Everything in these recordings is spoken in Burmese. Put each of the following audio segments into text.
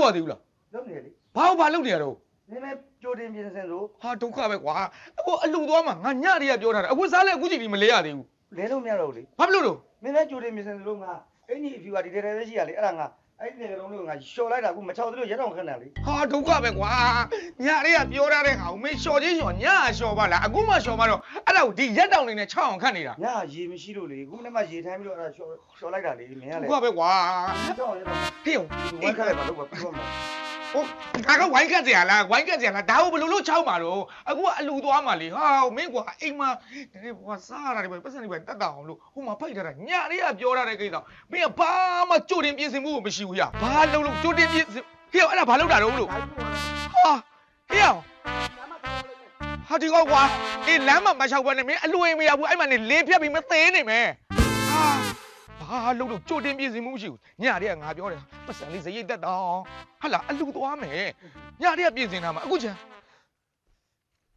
လုပ်ရသေးဘူးလားလုပ်နေလေဘာလို့ဘာလုပ်နေရတော့နည်းနည်းကြိုတင်ပြင်ဆင်ဆိုဟာဒုက္ခပဲကွာအခုအလူသွားမှာငါညတည်းကပြောထားတယ်အခုစားလဲအခုချိန်ကြီးမလဲရသေးဘူးလဲလို့မရတော့ဘူးလေဘာဖြစ်လို့တော့မင်းလည်းကြိုတင်ပြင်ဆင်လို့ငါအင်ကြီးအဖြူကဒီတဲတဲပဲရှိရလေအဲ့ဒါငါ အဲ့ဒီနေလုံးလေးကိုငါလျှော်လိုက်တာအခုမချောက်သလိုရက်တော့ခဏလေဟာဒုက္ခပဲကွာညတည်းကပြောထားတဲ့ခါကိုမင်းလျှော်ချင်းလျှော်ညကလျှော်ပါလားအခုမှလျှော်ပါတော့အဲ့ဒါကိုဒီရက်တောင်နေနဲ့ချောင်းအောင်ခတ်နေတာညရေမရှိလို့လေခုနကမှရေထိုင်းပြီးတော့အဲ့ဒါလျှော်လျှော်လိုက်တာလေမင်းကဒုလေက္ခပဲကွာချောက်ရက်တော့ဟေ့ဝမ်းခက်လိုက်ပါလို့ပါပြီးတော့မှာ ဟိုငါကဝိုင်းကတ်ကြရလားဝိုင်းကတ်ကြရလားဒါကိုဘယ်လိုလုပ်ချောင်းမှာတော့အခုကအလူသွားမှာလေဟာမင်းကွာအိမ်မှာဒီကွာစားရတယ်ပဲပတ်စံတွေပဲတက်တာအောင်လို့ဟိုမှာဖိုက်ထားတာညလေးကပြောထားတဲ့ကိစ္စမင်းကဘာမှကြိုတင်ပြင်ဆင်မှုကိုမရှိဘူးရဘာလုံးလုံးကြိုတင်ပြင်ဆင်ဟေ့အဲ့ဒါဘာလုပ်တာတော့လို့ဟာဟေ့ဟာဒီကောကွာအေးလမ်းမှာမလျှောက်ဘဲနဲ့မင်းအလွေမရဘူးအဲ့မှာနေလင်းဖြတ်ပြီးမသေးနေမယ် ဟာဘာလုံးလုံးကြိုတင်ပြင်ဆင်မှုမရှိဘူးညလေးကငါပြောတယ်ပတ်စံလေးစရိတ်တက်တော့ဟာလာအလူသွားမယ်ညတည်းကပြင်ဆင်တာမှာအခုချမ်း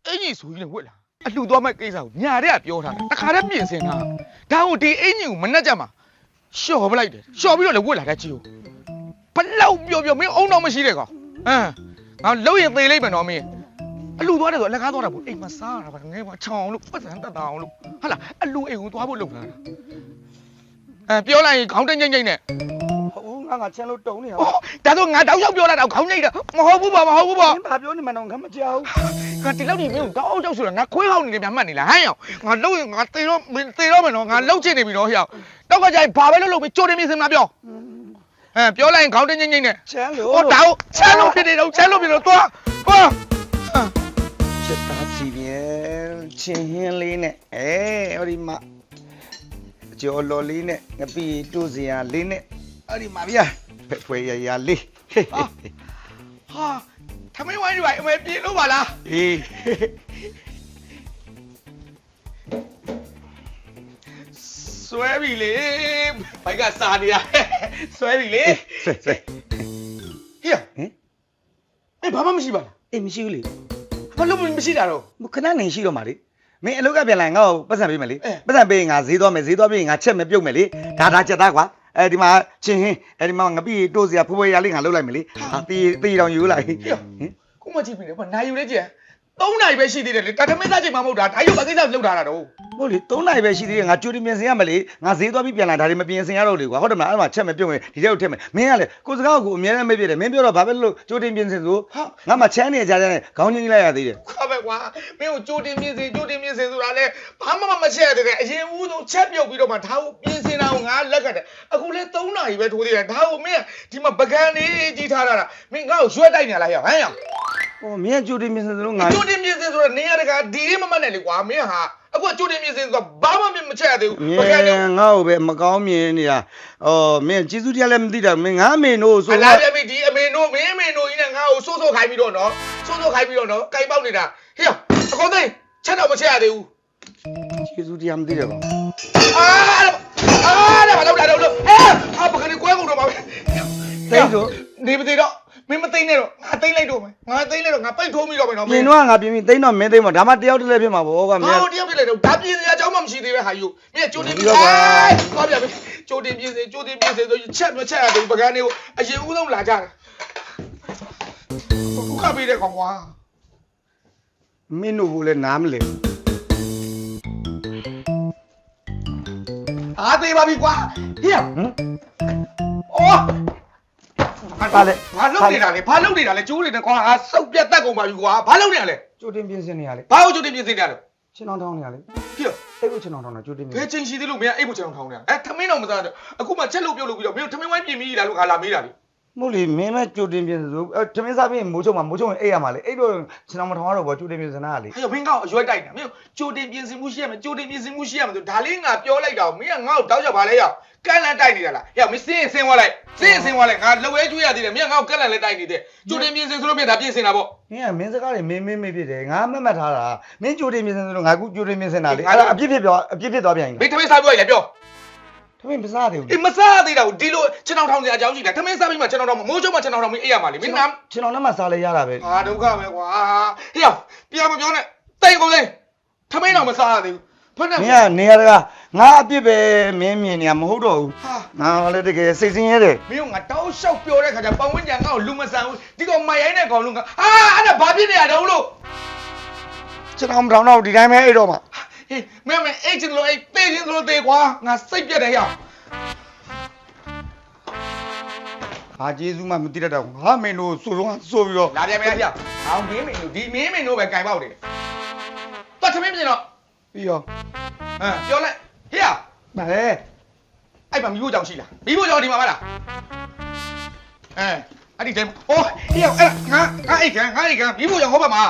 အင်ကြီးဆိုကြီးနဲ့ဝက်လာအလှသွားမဲ့ကိစ္စကိုညတည်းကပြောထားတယ်တခါတည်းပြင်ဆင်တာဒါကိုဒီအင်ကြီးကိုမနှက်ကြမှာရှော့ပလိုက်တယ်ရှော့ပြီးတော့လည်းဝက်လာတဲ့ကြီးကိုဘလောက်ပြောပြောမင်းအုံတော့မရှိတဲ့ကောင်ဟမ်ငါလှုပ်ရင်သေးလိုက်မယ်နော်မင်းအလူသွားတယ်ဆိုအလက်ကားသွားတာဘူးအိမ်မှာစားရတာပါငဲပါချောင်းလို့ပတ်စံတက်တာအောင်လို့ဟာလာအလူအိမ်ကိုသွားဖို့လုပ်လာတာ အဲပြောလိုက်ရင်ခေါင်းတင်းငိမ့်ငိမ့်နဲ့ဟုတ်ငါငါချမ်းလို့တုံးနေရဩဒါဆိုငါတောက်လျှောက်ပြောလာတာခေါင်းငိမ့်တာမဟုတ်ဘူးပါမဟုတ်ဘူးပါမင်းဘာပြောနေမှတော့ငါမကြောက်ငါဒီလောက်ကြီးမင်းကိုတောက်အောင်ကြောက်ဆိုတော့ငါခွေးဟောင်းနေတယ်များမှတ်နေလားဟမ်ရောင်ငါလှုပ်ရင်ငါသေတော့မင်းသေတော့မယ်နော်ငါလှုပ်ချင်နေပြီနော်ဟဲ့ရောင်တောက်ကကြိုင်ဘာပဲလှုပ်လို့ပဲကြိုတင်မြင်စင်မပြောဟမ်ပြောလိုက်ရင်ခေါင်းတင်းငိမ့်ငိမ့်နဲ့ချမ်းလို့ဟောတောက်ချမ်းလို့ဖြစ်နေတော့ချမ်းလို့ဖြစ်တော့သွားသွားချက်သားစီပြန်ချင်းဟင်းလေးနဲ့အဲဟိုဒီမှာအ ကျော်လော်လေးနဲ့ငပိတို့စရာလေးနဲ့အဲ့ဒီမှာဗျာဖဖွေရရလေးဟေးဟာဟာထမင်းဝိုင်းတွေအမေပြေလို့ပါလားဟေးဆွဲပြီလေဘိုက်ကစာနေရဆွဲပြီလေဆွဲဆွဲဟေ့ရောဟင်အေးဘာမှမရှိပါလားအေးမရှိဘူးလေဘာလို့မရှိတာတော့မခဏနေရှိတော့မှာလေ မင်းအလုပ်ကပြန်လာရင်ငါ့ကိုပတ်စံပေးမယ်လေအဲပတ်စံပေးရင်ငါဈေးသွားမယ်ဈေးသွားပြီးရင်ငါချက်မယ်ပြုတ်မယ်လေဒါဒါချက်သားကွာအဲဒီမှာချင်းဟင်းအဲဒီမှာငပိတို့စရာဖွေဖွေရလေးငါလုပ်လိုက်မယ်လေဟာတီးတီးတောင်ယူလိုက်ဟေ့ရောကိုမကြည့်ပြီလေဘာနိုင်ယူလဲကြည့် 3နိုင်ပဲရှိသေးတယ်လေတာထမင်းစားချိန်မှမဟုတ်တာဒါရုပ်ပါကိစ္စလောက်ထားတာတော့ဟုတ်လေ3နိုင်ပဲရှိသေးတယ်ငါကြိုတင်ပြင်ဆင်ရမယ်လေငါဈေးသွားပြီးပြန်လာဒါတွေမပြင်ဆင်ရတော့လေကွာဟုတ်တယ်မလားအဲ့မှာချက်မယ်ပြုတ်မယ်ဒီတဲ့ကိုထည့်မယ်မင်းကလေကိုစကားကိုအများနဲ့မေ့ပြတယ်မင်းပြောတော့ဘာပဲလို့ကြိုတင်ပြင်ဆင်ဆိုဟာငါမှချမ်းနေကြတဲ့ခေါင်းချင်းကြီးလိုက်ရသေးတယ်ခါပဲကွာမင်းကိုကြိုတင်မြင်စေကြိုတင်မြင်စေဆိုတာလေဘာမှမမချက်ရသေးတယ်အရင်ဦးဆုံးချက်ပြုတ်ပြီးတော့မှဒါကိုပြင်စင်တာကိုငါလက်ကတယ်အခုလဲ3နာရီပဲထိုးသေးတယ်ဒါကိုမင်းဒီမှာပကံလေးကြီးထားတာမင်းငါ့ကိုရွက်တိုက်နေလားဟဲ့ဟမ်ရော ဟိုမင်းကကြိုတင်ပြင်ဆင်ဆိုလို့ငါကြိုတင်မြင်စေဆိုတော့နေရတကာဒီလေးမမတ်နဲ့လေကွာမင်းဟာအခုကြိုတင်မြင်စေဆိုတာဘာမှမချက်ရသေးဘူးမြပကံင်လေးငါ့ကိုပဲမကောင်းမြင်နေတာအော်မင်းကျေးဇူးတရားလည်းမသိတာမင်းငါအမေနို့ဆိုအတော့လားပြပြီဒီအမေနို့မင်းအမေနို့ကြီးနဲ့ငါ့ကိုစိုးစိုးခိုင်းပြီးတော့နော်စိုးစိုးခိုင်းပြီးတော့နော်ကြိုင်ပေါက်နေတာဟေ့အကုန်သိချက်တော့မချက်ရသေးဘူးကျေးဇူးတရားမသိတယ်ကောင်အာအာဒါဘာလို့လာတော့လို့အဲဟာပကနေကွဲကုန်တော့ပါပဲ သိဆိုနေမသေးတော့ မင်းမသိနဲ့တော့ငါသိမ့်လိုက်တော့မယ်ငါသိမ့်လိုက်တော့ငါပိတ်ထိုးမိတော့မယ်နော်ပြင်တော့ငါပြင်ပြီးသိတော့မင်းသိမ့်မဒါမှတယောက်တည်းလည်းဖြစ်မှာပေါ့ကွာမဘာင်းလို့တယောက်ပြစ်လိုက်တော့ဒါပြင်စရာအကြောင်းမှမရှိသေးပဲဟာယူမင်းကြိုတင်ပြီးတော့ကွာသွားပြပြီကြိုတင်ပြင်စေကြိုတင်ပြင်စေဆိုချက်မချက်ရသေးဘူးပကန်းလေးကိုအရင်ဦးဆုံးလာကြတယ်ခုခပေးတဲ့ကောင်ကွာမင်းတို့ကလည်းနားမလဲအားသေးပါပြီကွာဟေ့ဟမ်အော် ပါလေဘာလုပ်နေတာလဲဘာလုပ်နေတာလဲကျိုးနေတယ်ကွာအာစုပ်ပြတ်တတ်ကုန်ပါပြီကွာဘာလုပ်နေတာလဲကြိုတင်ပြင်ဆင်နေရလေဘာလို့ကြိုတင်ပြင်စေနေရလဲချင်းအောင်ထောင်းနေရလေဟေ့အဲ့ကိုချင်းအောင်ထောင်းတာကြိုတင်ပြင်ဘယ်ချိန်ရှိသေးလို့မင်းအဲ့ဘုံချောင်းထောင်းနေတာအဲထမင်းတော့မစားတော့အခုမှချက်လို့ပြုတ်လို့ပြီးတော့မင်းထမင်းဝိုင်းပြင်ပြီးလားလို့ငါလာမေးတာလေ မဟုတ်လေမင်းမဲ့ကြိုတင်ပြင်ဆင်ဆိုအဲသမင်းစားပြီးမိုးချုံမှာမိုးချုံအိတ်ရမှာလေအဲ့တော့ချင်းအောင်မထောင်းရတော့ဘောကြိုတင်ပြင်ဆင်တာလေဟဲ့မင်းကအရွက်တိုက်နေတာမင်းကြိုတင်ပြင်ဆင်မှုရှိရမယ်ကြိုတင်ပြင်ဆင်မှုရှိရမယ်ဆိုဒါလေးငါပြောလိုက်တာမင်းကငါ့ကိုတောက်ချက်ပါလဲရောက်ကန့်လန့်တိုက်နေတာလားဟဲ့မင်းစင်းရင်စင်းသွားလိုက်စင်းရင်စင်းသွားလိုက်ငါလှဝဲကျွေးရသေးတယ်မင်းကငါ့ကိုကန့်လန့်လဲတိုက်နေတယ်ကြိုတင်ပြင်ဆင်ဆိုလို့မင်းဒါပြင်ဆင်တာပေါ့မင်းကမင်းစကားတွေမင်းမင်းမေးဖြစ်တယ်ငါမှတ်မှတ်ထားတာမင်းကြိုတင်ပြင်ဆင်ဆိုတော့ငါကူကြိုတင်ပြင်ဆင်တာလေအဲ့ဒါအပြစ်ဖြစ်ပြောအပြစ်ဖြစ်သွားပြန်ပြီမင်းထမင်းစားပြီးလိုက်ပြော သမင်းမစားသေးဘူးအေးမစားသေးတာကိုဒီလိုချက်တောင်ထောင်စရာအကြောင်းရှိတယ်ထမင်းစားပြီးမှချက်တောင်ထောင်မိုးချုံမှချက်တောင်ထောင်ပြီးအေးရမှာလေမင်းနာချင်းအောင်နဲ့မှစားလဲရတာပဲအာဒုက္ခပဲကွာဟေ့ပြန်မပြောနဲ့တိတ်ကုန်လေထမင်းတော့မစားရသေးဘူးဖက်နဲ့မင်းကနေရာတကာငါအပြစ်ပဲမင်းမြင်နေရမဟုတ်တော့ဘူးဟာငါလည်းတကယ်စိတ်ဆင်းရဲတယ်မင်းကငါတောက်လျှောက်ပြောတဲ့ခါကျပတ်ဝန်းကျင်ငါ့ကိုလူမဆန်ဘူးဒီကောင်မိုင်ရိုင်းတဲ့ကောင်လုံးကဟာအဲ့ဒါဘာဖြစ်နေရတုံးလို့ကျွန်တော်မတောင်းတော့ဒီတိုင်းပဲအဲ့တော့မှ ဟေးမင်းမင်းအဲ့ချင်လို့အဲ့ပေးချင်လို့သေးကွာငါစိတ်ပြတ်တယ်ဟဲ့ဘာကျေးဇူးမှမသိတတ်တော့ငါမင်းတို့ဆိုတော့ဆိုပြီးတော့လာပြန်မယ်ဟဲ့အောင်မင်းမင်းတို့ဒီမင်းမင်းတို့ပဲကင်ပေါက်တယ်တော်ထမင်းပြင်တော့ပြီးရောဟမ်ပြောလိုက်ဟေ့ဗါလေအဲ့မှာမိဖို့ကြောင့်ရှိလားမိဖို့ကြောင့်ဒီမှာမလားအဲအဲ့ဒီတဲအိုးဟေ့အဲ့ငါငါအိတ်ခံငါအိတ်ခံမိဖို့ကြောင့်ဟုတ်ပါမှာ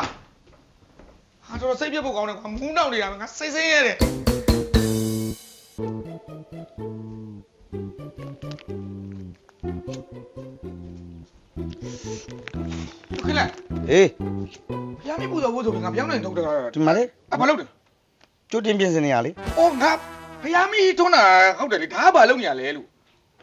ဟာတော်စိတ်ပြတ်ဖို့ကောင်းတယ်ကွာမူးနောက်နေတာငါစိတ်ဆင်းရဲတယ်ခလာအေးဘုရားမိဖို့ကြောင့်ဘို့ဆိုပြီးငါပြောင်းနေထုတ်တယ်ဒီမှာလေအဘာလုပ်တယ်ကျိုးတင်ပြင်စင်နေရလေအော်ငါဘုရားမိထွန်းတာဟုတ်တယ်လေဒါကဘာလုပ်နေရလဲလို့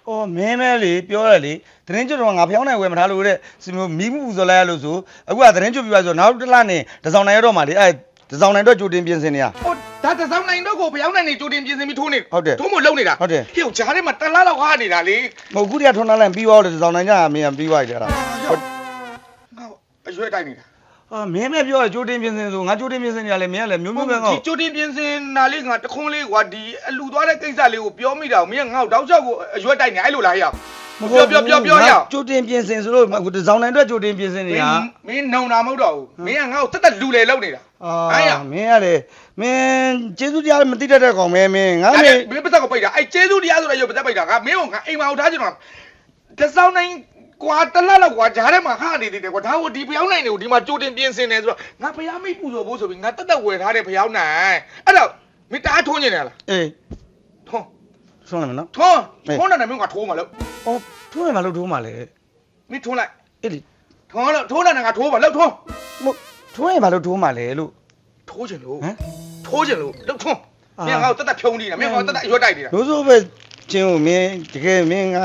အော်မင်းမဲလေပြောရလေသတင်းကျွတ်တော့ငါဖျောင်းနိုင်ဝယ်မထားလို့တဲ့စီမျိုးမီးမှုပူဇော်လိုက်ရလို့ဆိုအခုကသတင်းကျွတ်ပြပါဆိုနောက်တစ်လနဲ့တစောင်းနိုင်ရတော့မှလေအဲတစောင်းနိုင်တော့ကျိုးတင်ပြင်စင်နေရ ဟိုဒါတစောင်းနိုင်တော့ကိုဘုရားနိုင်နေကြိုတင်ပြင်ဆင်ပြီးထိုးနေဟုတ်တယ်ထိုးမလုံနေတာဟုတ်တယ်ဟေ့ဂျားထဲမှာတလားလောက်ဟာနေတာလေမဟုတ်ခုတည်းကထွန်းလာလိုက်ပြီးသွားတော့တစောင်းနိုင်ကြမင်းကပြီးသွားကြတာ ငါအရွယ်တိုက်နေတာ အာမင်းမဲပြောရကျိုးတင်ပြင်စင်ဆိုငါကျိုးတင်ပြင်စင်နေရလေမင်းကလည်းမျိုးမျိုးပဲငါ့ဒီကြိုတင်ပြင်ဆင်နာလေးငါတခွန်းလေးကွာဒီအလူသွားတဲ့ကိစ္စလေးကိုပြောမိတာကိုမင်းကငါ့ကိုတောက်ချောက်ကိုအရွယ်တိုက်နေအဲ့လိုလားဟေ့ပြောပြောပြောပြောရကျိုးတင်ပြင်စင်ဆိုလို့အခုတစောင်းနိုင်တော့ကျိုးတင်ပြင်စင်နေရမင်းနုံတာမဟုတ်တော့ဘူးမင်းကငါ့ကိုတက်တက်လူလေလောက်နေတာ အာမင်းရတယ်မင်းကျေးဇူးတရားမသိတတ်တဲ့ကောင်ပဲမင်းငါအဲ့မေမင်းပတ်သက်ကိုပိတ်တာအဲ့ကျေးဇူးတရားဆိုတဲ့ရုပ်ပတ်သက်ပိတ်တာငါမင်းကငါအိမ်မှာဟောထားချင်တော့တစောင်းနိုင် ကွာတလားလောက်ကွာဂျားထဲမှာဟာနေသေးတယ်ကွာဒါကိုဒီဖျောင်းနိုင်တွေကိုဒီမှာကြိုတင်ပြင်ဆင်နေဆိုတော့ငါဖျားမိပူဆိုဖို့ဆိုပြီးငါတက်တက်ဝယ်ထားတဲ့ဖျောင်းနိုင်အဲ့တော့မင်းတအားထုံးနေတယ်လားအေးထုံးဆုံးလိုက်မနော်ထုံးထုံးတယ်မင်းကထိုးမှာလို့အော်ထိုးရမလို့ထိုးမှလေမင်းထုံးလိုက်အေးလေထုံးလို့ထိုးတယ်ငါထိုးမှာလို့ထုံးမထိုးရမလို့ထိုးမှလေလို့ထိုးချင်လို့ဟမ်ထိုးချင်လို့လို့ထုံးအာမင်းကငါ့ကိုတက်တက်ဖြုံးနေတာမင်းကငါ့ကိုတက်တက်ရွက်တိုက်နေတာလို့ဆိုပဲချင်းကိုမင်းတကယ်မင်းက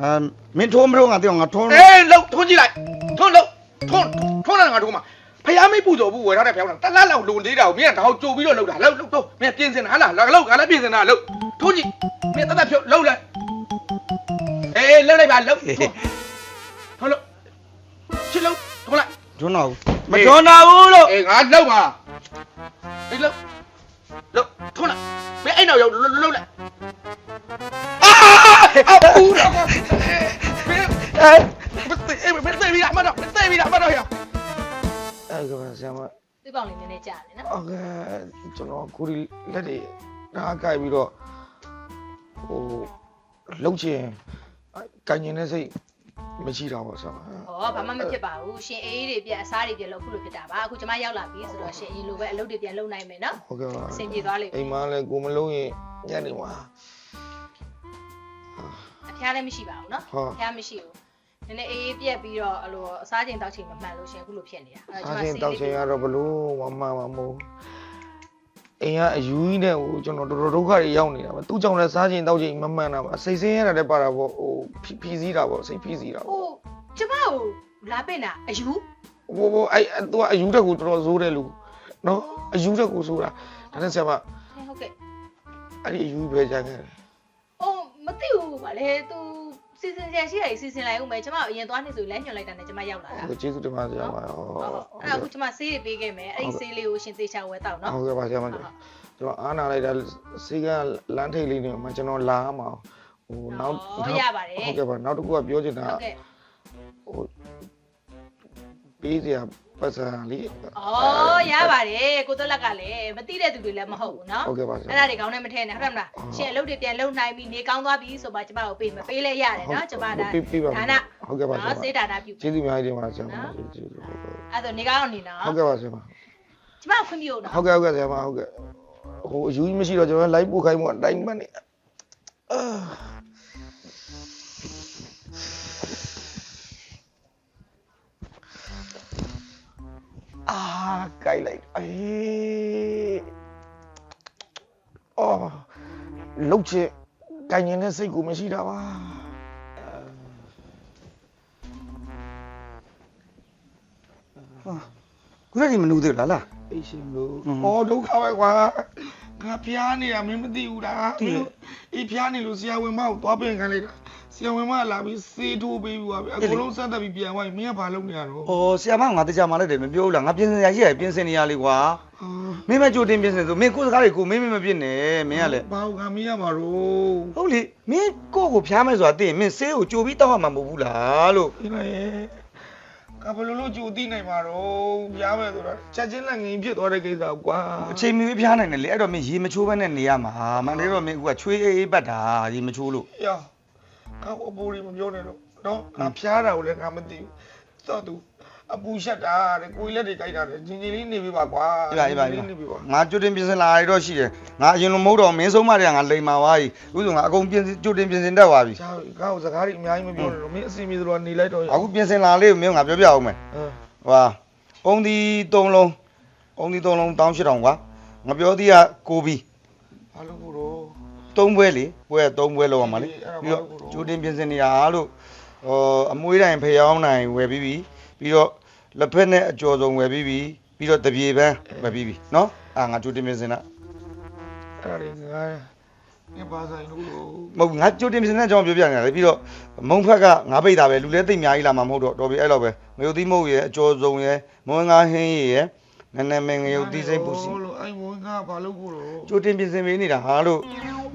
အာမင်းထိုးမလို့ငါပြောငါထိုးအေးလို့ထုံးကြည့်လိုက်ထုံးလို့ထုံးထုံးတယ်ငါထိုးမှာဖျားမိပူဆိုဘူးဝယ်ထားတဲ့ဖျောင်းနိုင်တလားလောက်လုံသေးတာကိုမင်းကဒါကိုကြိုပြီးတော့လောက်တာလောက်လောက်တော့မင်းပြင်ဆင်တာဟာလားလောက်ငါလည်းပြင်ဆင်တာလောက်ထိုးကြည့်မင်းတက်တက်ဖြုတ်လောက်လိုက်အေးလောက်လိုက်ပါလောက်ထုံးလို့ချစ်လို့ထုံးလိုက်ထွန်းတော့မထွန်းတော့ဘူးလို့အေးငါလောက်ပါအေးလောက်လောက်ထုံးလိုက်မင်းအဲ့နောက်ရောက်လောက်လောက် လိုက်အာအပူတော့မင်း အဲ မင်းမင်းသိပြီလားမတော့မသိပြီလားမတော့ရ အဲ့ကဆရာမ သွေးပေါင်လေးနည်းနည်းကြာတယ်နော် โอเคကျွန်တော်ကိုရီလက်တွေနားကြိုက်ပြီးတော့ဟိုလှုပ်ချင်ကန်ကျင်တဲ့စိတ်မရှိတော့ပါဆရာမ ။ဟောဘာမှမဖြစ်ပါဘူး။ရှင်အေးအေးတွေပြန်အစားတွေပြန်လုပ်ခုလို့ဖြစ်တာပါ။အခုကျမရောက်လာပြီဆိုတော့ရှင်အရင်လိုပဲအလုပ်တွေပြန်လုပ်နိုင်မယ်နော် ဟုတ်ကဲ့ပါ ။အဆင်ပြေသွားလိမ့်မယ် အိမ်မလည်းကိုမလုံးရင်ညနေမှာ ။ အဖျားလည်းမရှိပါဘူးနော်ဟုတ် အဖျားမရှိဘူး။နည်းနည်းအေးအေးပြက်ပြီးတော့အလိုအစားချိန်တောက်ချိန်မမှန်လို့ရှင်အခုလိုဖြစ်နေတာ။စားချင်းတောက်ချင်းရတော့ဘလို့မမှန်ပါမို့အိမ်ကအယူကြီးနဲ့ဟိုကျွန်တော်တော်တော်ဒုက္ခတွေရောက်နေတာပါသူ့ကြောင့်လည်းစားချင်းတောက်ချင်းမမှန်တာပါစိတ်ဆင်းရတာလည်းပါတာပေါ့ဟိုဖြီးစည်းတာပေါ့စိတ်ဖြီးစည်းတာဟိုပေါ့ကျမကိုလာပင့်တာအယူဟိုဟိုအဲ့သူကအယူတက်ကိုတော်တော်ဇိုးတယ်လူနော်အယူတက်ကိုဇိုးတာဒါနဲ့ဆရာမဟုတ်ကဲ့အဲ့ဒီအယူပဲကြမ်းခဲ့တယ်။အော် မသိဘူးဗာလေ။ तू စီစဉ်ဆရာရှိရစီစဉ်လိုက်ဦးမယ်။ကျမအရင်သွားနေဆိုလမ်းညွှန်လိုက်တာနဲ့ကျမရောက်လာတာဟုတ်ကဲ့ကျေးဇူးတင်ပါဆရာမဟော။ဟုတ်ဟုတ်။အဲ့ဒါအခုကျမဆေးတွေပေးခဲ့မယ်။အဲ့ဒီဆေးလေးကိုရှင်သေချာဝယ်တော့နော်ဟုတ်ကဲ့ပါဆရာမကျွန်တော်အားနာလိုက်တာစီကလမ်းထိပ်လေးနေမှာကျွန်တော်လာမှာဟိုနောက်ဟောရပါတယ်ဟုတ်ကဲ့ပါနောက်တစ်ခုကပြောချင်တာဟုတ်ကဲ့ဟိုပေးစရာ ပတ်စံလေး။အော်ရပါတယ်ကိုသက်လက်ကလည်းမသိတဲ့သူတွေလည်းမဟုတ်ဘူးနော်ဟုတ်ကဲ့ပါဆရာအဲ့ဒါတွေကောင်းနေမထည့်နဲ့ဟုတ်တယ်မလားအော်ရှင်အလုပ်တွေပြန်လုပ်နိုင်ပြီနေကောင်းသွားပြီဆိုမှကျမကိုပေးမယ်ပေးလဲရတယ်နော်ကျမဒါပေးပေးပါဒါနဟုတ်ကဲ့ပါဆရာနော်စေးဒါနပြုကျေးဇူးအများကြီးတင်ပါဆရာမနော်ကျေးဇူးဟုတ်ကဲ့အဲ့ဒါနေကောင်းနေနော်ဟုတ်ကဲ့ပါဆရာမကျမခွင့်ပြုနော်ဟုတ်ကဲ့ဟုတ်ကဲ့ဆရာမဟုတ်ကဲ့ဟိုအယူကြီးမရှိတော့ကျွန်တော်လိုက်ပို့ခိုင်းမှုအတိုင်းမှတ်နေအာ အာကြိုက်လိုက်အေးအော်လုတ်ချင်ကြိုင်နေတဲ့စိတ်ကိုမရှိတာပါဟာခုနကမနူးသေးလားလားအေးရှင်လို့อืมဩဒုက္ခပဲကွာငါဖျားနေတာမင်းမသိဘူးလားအေးဖျားနေလို့ဆရာဝန်မကိုသွားပြင်ခိုင်းလိုက်တာ ဆရာဝန်မလာပြီးစေးထိုးပေးပြီးသွားပြီအကုန်လုံးစမ်းသပ်ပြီးပြန်သွားပြီမင်းကဘာလုပ်နေရတော့။အော်ဆီယာမငါတရားမှလည်းတယ်မပြောဘူးလားငါပြင်စင်ရရှိရပြင်စင်နေရလေကွာ။မင်းမကြိုတင်ပြင်စင်ဆိုမင်းကိုယ်စကားတွေကိုမင်းမမဖြစ်နဲ့မင်းကလည်းဘာလို့ကမင်းရမှာတော့ဟုတ်လေမင်းကိုယ့်ကိုဖျားမယ်ဆိုတာသိရင်မင်းဆေးကိုကြိုပြီးတောက်ရမှာမဟုတ်ဘူးလားလို့ဒီလေကဘလို့လို့ကြိုသိနိုင်မှာတော့ဖျားမယ်ဆိုတာချက်ချင်းလက်ငင်းဖြစ်သွားတဲ့ကိစ္စကွာအချိန်မီဖျားနိုင်တယ်လေအဲ့တော့မင်းရေမချိုးဘဲနဲ့နေရမှာမန်လေးတော့မင်းကချွေးအေးအေးပတ်တာရေမချိုးလို့။ယော ငါအပူရီမပြောနဲ့တော့နော်ငါဖျားတာကိုလည်းငါမသိဘူး။သော့သူအပူရှက်တာတဲ့ကိုယ်လက်တွေကြိုက်တာတဲ့ဂျင်းဂျင်းလေးနေပြီပါကွာအေးပါအေးပါဂျအေးင်းဂျင်းလေးနေပြီပါပါငါကြိုတင်ပြင်စင်လာရတော့ရှိတယ်ငါအရင်လိုမဟုတ်တော့မင်းဆုံးမတဲ့ကငါလိန်မာသွားပြီဥစ္စာငါအကုန်ပြင်ကြိုတင်ပြင်စင်တတ်သွားပြီ။ရှားငါ့ကိုစကားတွေအများကြီးမပြောနဲ့တော့မင်းအစီအမီဆိုတော့နေလိုက်တော့အခုပြင်စင်လာလေးကိုမင်းငါပြောပြအောင်မယ်ဟမ်ဟွာအုံဒီ3လုံးအုံဒီ3လုံး18000ကွာငါပြောသေးကကိုဘီဘာလို့ကိုတော့ 3ပွဲလေပွဲက3ပွဲလောက်ရမှာလေအေးအဲ့ပြီးဒါတော့ဘာလို့ကြိုတင်ပြင်စင်နေရလို့ဟောအမွေးတိုင်းဖျောင်းနိုင်ဝယ်ပြီးပြီပြီးတော့လက်ဖက်နဲ့အကျော်စုံဝယ်ပြီးပြီပြီးတော့တပြေပန်းဝယ်ပြီးပြီနော်အာငါကြိုတင်ပြင်စင်တာအဲ့ဒါတွေငါငါပါဆိုင်လို့လို့မဟုတ်ဘူးငါကြိုတင်ပြင်စင်တဲ့အကြောင်းပြောပြနေတာလေပြီးတော့မုံဖက်ကငါပိတ်တာပဲလူလဲသိပ်အများကြီးလာမှာမဟုတ်တော့တော်ပြီအဲ့လောက်ပဲငရုတ်သီးမုတ်ရယ်အကျော်စုံရယ်မွန်းငါဟင်းရယ် နည်းနည်းမင်းငရုတ်သီးစိမ့်ပူစီလို့အဲ့ဝင်ကဘာလို့ကိုတော့ကြိုတင်ပြင်ဆင်ပေးနေတာဟာလို့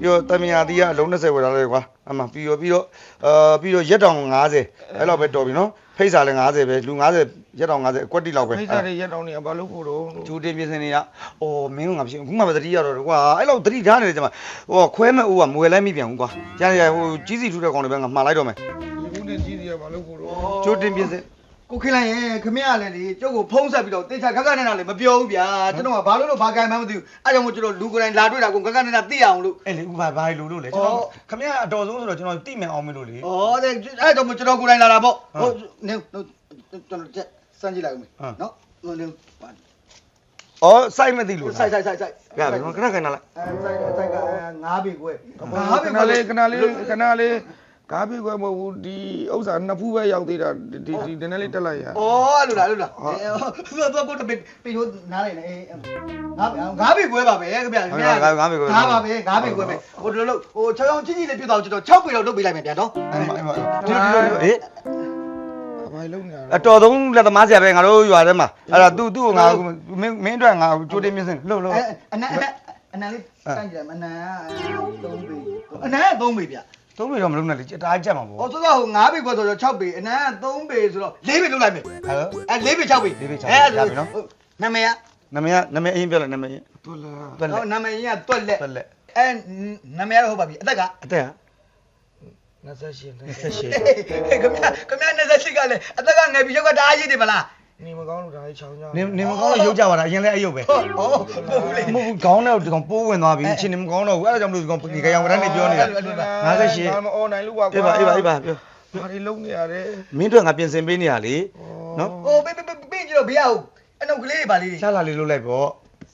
ပြီးတော့တမယာတီးကအလုံး20ဝယ်လာလိုက်ကွာအမှပြီးတော့ပြီးတော့အာပြီးတော့ရက်တောင်90အဲ့လောက်ပဲတော်ပြီနော်ဖိတ်စာလည်း90ပဲလူ90ရက်တောင်90အကွက်တိလောက်ပဲဖိတ်စားတွေရက်တောင်နေဘာလို့ကိုတော့ကြိုတင်ပြင်ဆင်နေတာအော်မင်းကငါဖြစ်အခုမှပဲသတိရတော့တယ်ကွာအဲ့လောက်သတိထားနေတယ်ကျမဟိုခွဲမဲ့အိုးကမွယ်လိုက်မိပြန်ဘူးကွာရရဟိုကြီးစီထူတဲ့ကောင်တွေပဲငါမှားလိုက်တော့မယ်ဒီခုနဲ့ကြီးစီကဘာလို့ကိုတော့ကြိုတင်ပြင်ဆင် ကိုခင်လိုက်ရင်ခမရလည်းလေကျုပ်ကိုဖုံးဆက်ပြီးတော့တေချာခက်ခက်နဲ့တော့လေမပြောဘူးဗျာကျွန်တော်ကဘာလို့လို့ဘာကံမှမသိဘူးအဲကြောင့်မို့ကျွန်တော်လူကိုယ်တိုင်လာတွေ့တာကိုခက်ခက်နဲ့သိအောင်လို့အဲ့လေဥပါဘာလို့လို့လေကျွန်တော်ခမရအတော်ဆုံးဆိုတော့ကျွန်တော်တိမယ်အောင်မလို့လေဩတဲ့အဲကြောင့်မို့ကျွန်တော်ကိုယ်တိုင်လာတာပေါ့ဟုတ်နေကျွန်တော်ချက်စမ်းကြည့်လိုက်ဦးမယ်နော်ဟိုနေပါဩစိုက်မသိလို့ဆိုင်ဆိုင်ဆိုင်ဆိုင်ရပြီခဏခဏလိုက်အဲဆိုင်ဆိုင်ကငါးပြီကွယ်ခဏလေးခဏလေးခဏလေး ကားပြေခွဲမဟုတ်ဘူးဒီဥစ္စာနှစ်ဖူးပဲရောက်သေးတာဒီဒီဒီနည်းလေးတက်လိုက်ရဩအဲ့လိုလားအဲ့လိုလားအဲတော့ကိုတပေပေလို့နားလိုက်နေအေးငါးငါးပြီကွယ်ပါပဲခင်ဗျာငါးပါပဲငါးပြီကွယ်ပဲဟိုဒီလိုဟို6ချောင်းချင်းချင်းလေးပြတော့ကျွန်တော်6ပြီတော့လုပ်ပေးလိုက်မယ်ဗျာနော်အဲ့မှာအဲ့မှာဒီလိုဒီလိုဟေးဘာလုံးနေရအတော်ဆုံးလက်သမားဆရာပဲငါတို့ရွာထဲမှာအဲ့ဒါသူ့သူ့ကိုငါမင်းမင်းအတွက်ငါကြိုတင်မြင်စင်လှုပ်လှုပ်အဲအနံအနံလေးစမ်းကြည့်တယ်အနံက3ပေအနံက3ပေဗျာ သုံးပေတော့မလုပ်နဲ့လေတအားကြက်မှာပေါ့ဟောဆိုတော့ဟို9ပေကွာဆိုတော့6ပေအနံက3ပေဆိုတော့4ပေလုပ်လိုက်မယ်ဟယ်လိုအဲ4ပေ6ပေ4ပေ6ပေရပြီနော်နာမည်ကနာမည်ကနာမည်အရင်ပြောလိုက်နာမည်တူလာတွက်လက်ဟောနာမည်ကတွက်လက်တွက်လက်အဲနာမည်ကတော့ဟုတ်ပါပြီအသက်ကအသက်က28နဲ့ဆက်ရှိခင်ဗျာခင်ဗျာ28ကလည်းအသက်ကငယ်ပြီရောက်ကတအားကြီးတယ်မလား နေမကောင်းလို့ဒါလေးချောင်းချောင်းနေနေမကောင်းလို့ရုပ်ကြပါတာအရင်လဲအယုတ်ပဲဟောဟောဟုတ်လေမဟုတ်ဘူးခေါင်းနဲ့ဒီကောင်ပိုးဝင်သွားပြီချင်းနေမကောင်းတော့ဘူးအဲ့ဒါကြောင့်မလို့ဒီကောင်ဒီကောင်ကတည်းကပြောနေတာဒါမအွန်လိုင်းလို့ပါကွာအေးပါအေးပါအေးပါပြောဘာတွေလုံးနေရတယ်မင်းတို့ငါပြင်ဆင်ပေးနေရလေနော်ဟိုပေးပေးပေးကြည့်တော့ဘေးအောင်အနှုတ်ကလေးပါလေးလှလှလေးလုပ်လိုက်ပေါ့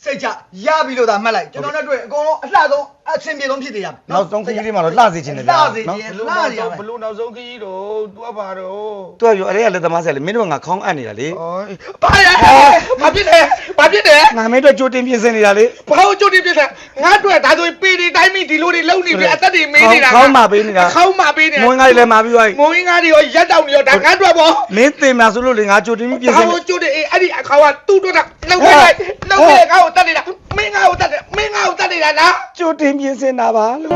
စိတ်ချရပြီလို့သာမှတ်လိုက်ကျွန်တော်နဲ့တွေ့အကုန်လုံးအလှဆုံးအဆင်ပြေဆုံးဖြစ်နေရမယ်နောက်ဆုံးခရီးလေးမှာတော့လှစေချင်တယ်ဗျာလှစေချင်နော်လှဘလို့ရနောက်ရဆုံးမယ်ဘလို့နောက်ဆုံးခကြီးတော့သူကဘာတော့သူကပြောအဲ့ဒါလက်သမားဆရာလေမင်းတို့ကငါခေါင်းအပ်နေတာလေအော်ဘာလဲဘာဖြစ်လဲဘာဖြစ်လဲငါမင်းတို့ကြိုတင်ပြင်ဆင်နေတာလေဘာလို့ကြိုတင်ပြတယ်ငါတို့ဒါဆိုပေဒီတိုင်းမိဒီလိုတွေလုံနေပြီအသက်တွေမေးနေတာခေါင်းမပေးနေတာခေါင်းမပေးနေတာမွေးငါလည်းမှာပြီးသွားပြီမုံရင်းကားတွေရောရက်တောင်တွေရောဒါငါတို့ပေါ့မင်းတင်မှာဆိုလို့လေငါကြိုတင်ပြီးပြင်ဆဘာင်နေလို့ကြိုတင်အေးအဲ့ဒီအခေါကတူးတော့တာလှုပ်ပေးလိုက်လှုပ်ပေးငါ့ကိုတတ်နေတာမင်းငါ့ကိုတ တ်တယ်မင်းငါ့ကိုတတ်နေတာလားကြိုတင်ပြင်ဆင်တာပါလို့